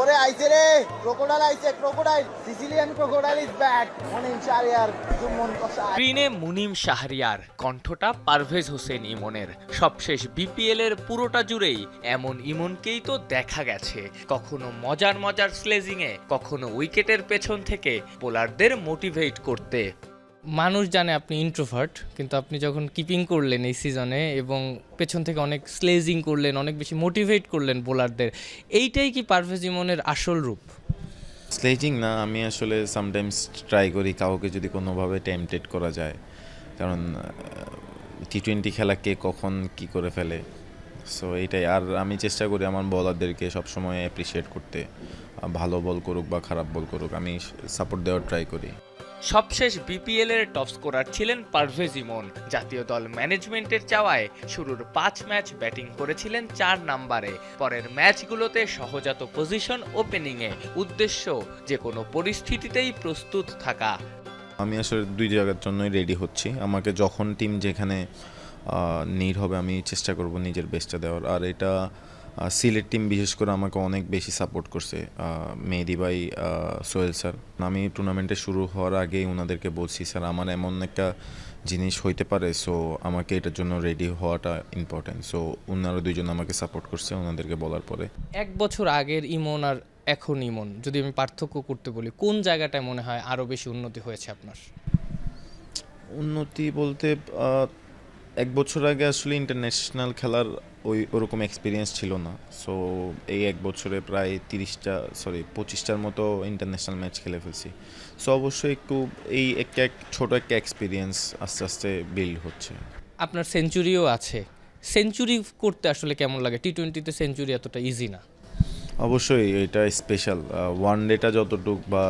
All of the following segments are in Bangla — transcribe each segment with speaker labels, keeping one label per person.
Speaker 1: ওরে আইছে রে ক্রোকোডাইল আইছে crocodile Sicilian crocodile is back Monim চারিয়ার জুমন কষা
Speaker 2: স্ক্রিনে মুনিম শাহরিয়ার, কণ্ঠটা পারভেজ হোসেন ইমনের। সবশেষ বিপিএল এর পুরোটা জুড়েই এমন ইমনকেই তো দেখা গেছে। কখনো মজার মজার স্লেজিংয়ে কখনো উইকেটের পেছন থেকে বোলারদের মোটিভেট করতে।
Speaker 3: মানুষ জানে আপনি ইন্ট্রোভার্ট কিন্তু আপনি যখন কিপিং করলেন এই সিজনে এবং পেছন থেকে অনেক স্লেজিং করলেন, অনেক বেশি মোটিভেট করলেন বোলারদের এইটাই কি পারভেজ ইমনের আসল রূপ?
Speaker 4: স্লেজিং না, আমি আসলে সামটাইমস ট্রাই করি কাউকে যদি কোনোভাবে টেম্পটেড করা যায়। কারণ টি টোয়েন্টি খেলা কে কখন কি করে ফেলে? সো এইটাই। আর আমি চেষ্টা করি আমার বলারদেরকে সবসময় অ্যাপ্রিসিয়েট করতে। ভালো বল করুক বা খারাপ বল করুক, আমি সাপোর্ট দেওয়ার ট্রাই করি।
Speaker 2: সবশেষ বিপিএল এর টপ স্কোরার ছিলেন পারভেজ ইমন। জাতীয় দল ম্যানেজমেন্টের চাওয়ায় শুরুর পাঁচ ম্যাচ ব্যাটিং করেছিলেন চার নাম্বারে পরের ম্যাচগুলোতে সহজাত পজিশন ওপেনিংয়ে উদ্দেশ্য যে কোনো পরিস্থিতিতেই প্রস্তুত থাকা।
Speaker 4: আমি আসলে দুই জায়গার জন্যই রেডি হচ্ছি। আমাকে যখন টিম যেখানে নিড হবে আমি চেষ্টা করব নিজের বেস্টটা দেওয়ার। আর এটা সিলেট টিম বিশেষ করে আমাকে অনেক বেশি সাপোর্ট করছে। মেহেদি ভাই সোহেল স্যার আমি টুর্নামেন্টে শুরু হওয়ার আগেই ওনাদেরকে বলছি স্যার আমার এমন একটা জিনিস হইতে পারে সো আমাকে এটার জন্য রেডি হওয়াটা ইম্পর্টেন্ট সো ওনারা দুইজন আমাকে সাপোর্ট করছে ওনাদেরকে বলার পরে।
Speaker 3: এক বছর আগের ইমন আর এখন ইমন যদি আমি পার্থক্য করতে বলি কোন জায়গাটায় মনে হয় আরও বেশি উন্নতি হয়েছে আপনার?
Speaker 4: উন্নতি বলতে এক বছর আগে আসলে ইন্টারন্যাশনাল খেলার ওই ওরকম এক্সপিরিয়েন্স ছিল না। সো এই এক বছরে প্রায় তিরিশটা সরি পঁচিশটার মতো ইন্টারন্যাশনাল ম্যাচ খেলে ফেলছি। সো অবশ্যই একটু এই একটা এক, ছোটো একটা এক্সপিরিয়েন্স আস্তে আস্তে বিল্ড হচ্ছে।
Speaker 3: আপনার সেঞ্চুরিও আছে। সেঞ্চুরি করতে আসলে কেমন লাগে? টি টোয়েন্টিতে সেঞ্চুরি এতটা ইজি না।
Speaker 4: অবশ্যই, এটা স্পেশাল ওয়ান ডেটা যতটুক বা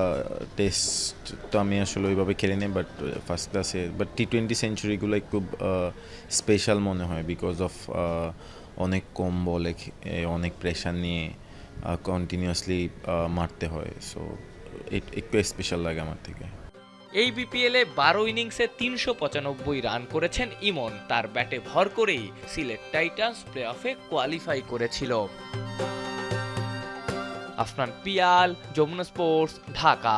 Speaker 4: টেস্ট তো আমি আসলে ওইভাবে খেলে নিই বাট ফার্স্ট ক্লাসে বাট টি টোয়েন্টি সেঞ্চুরিগুলো খুব স্পেশাল মনে হয় বিকজ অফ অনেক কম বলে অনেক প্রেশার নিয়ে কন্টিনিউয়াসলি মারতে হয়। সো একটু স্পেশাল লাগে আমার থেকে।
Speaker 2: এই বিপিএলে বারো ইনিংসে তিনশো পঁচানব্বই রান করেছেন ইমন। তার ব্যাটে ভর করেই সিলেট টাইটান্স প্লে অফে কোয়ালিফাই করেছিল। আফনান পিয়াল যমুনা স্পোর্টস ঢাকা